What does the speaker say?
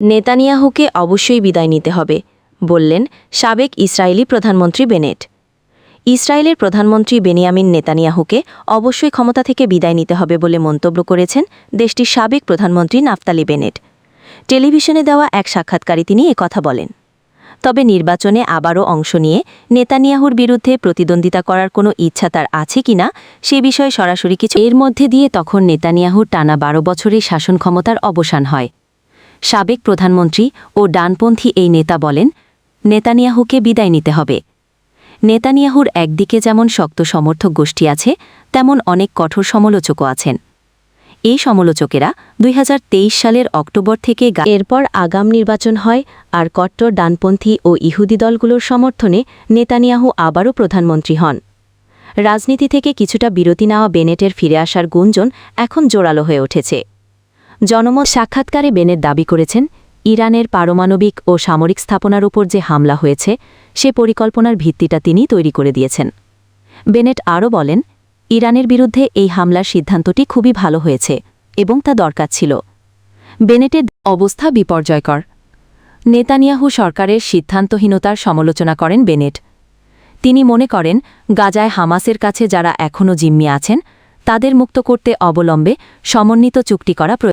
নেতানিয়াহুকে অবশ্যই বিদায় নিতে হবে, বললেন সাবেক ইসরায়েলি প্রধানমন্ত্রী বেনেট। ইসরায়েলের প্রধানমন্ত্রী বেনিয়ামিন নেতানিয়াহুকে অবশ্যই ক্ষমতা থেকে বিদায় নিতে হবে বলে মন্তব্য করেছেন দেশটির সাবেক প্রধানমন্ত্রী নাফতালি বেনেট। টেলিভিশনে দেওয়া এক সাক্ষাৎকারে তিনি কথা বলেন। তবে নির্বাচনে আবারও অংশ নিয়ে নেতানিয়াহুর বিরুদ্ধে প্রতিদ্বন্দ্বিতা করার কোনো ইচ্ছা তার আছে কিনা সে বিষয়ে সরাসরি কিছু এর মধ্যে দিয়ে তখন নেতানিয়াহুর টানা বারো বছরের শাসন ক্ষমতার অবসান হয়। সাবেক প্রধানমন্ত্রী ও ডানপন্থী এই নেতা বলেন, নেতানিয়াহুকে বিদায় নিতে হবে। নেতানিয়াহুর একদিকে যেমন শক্ত সমর্থক গোষ্ঠী আছে, তেমন অনেক কঠোর সমালোচকও আছেন। এই সমালোচকেরা দুই হাজার তেইশ সালের অক্টোবর থেকে এরপর আগাম নির্বাচন হয় আর কট্টর ডানপন্থী ও ইহুদি দলগুলোর সমর্থনে নেতানিয়াহু আবারও প্রধানমন্ত্রী হন। রাজনীতি থেকে কিছুটা বিরতি নেওয়া বেনেটের ফিরে আসার গুঞ্জন এখন জোরালো হয়ে উঠেছে। জনমত সাক্ষাৎকারে বেনেট দাবি করেছেন, ইরানের পারমাণবিক ও সামরিক স্থাপনার উপর যে হামলা হয়েছে, সে পরিকল্পনার ভিত্তিটা তিনি তৈরি করে দিয়েছেন। বেনেট আরও বলেন, ইরানের বিরুদ্ধে এই হামলার সিদ্ধান্তটি খুবই ভালো হয়েছে এবং তা দরকার ছিল। বেনেটের অবস্থা বিপর্যয়কর। নেতানিয়াহু সরকারের সিদ্ধান্তহীনতার সমালোচনা করেন বেনেট। তিনি মনে করেন, গাজায় হামাসের কাছে যারা এখনও জিম্মি আছেন, তাদের মুক্ত করতে অবলম্বে সমন্বিত চুক্তি করা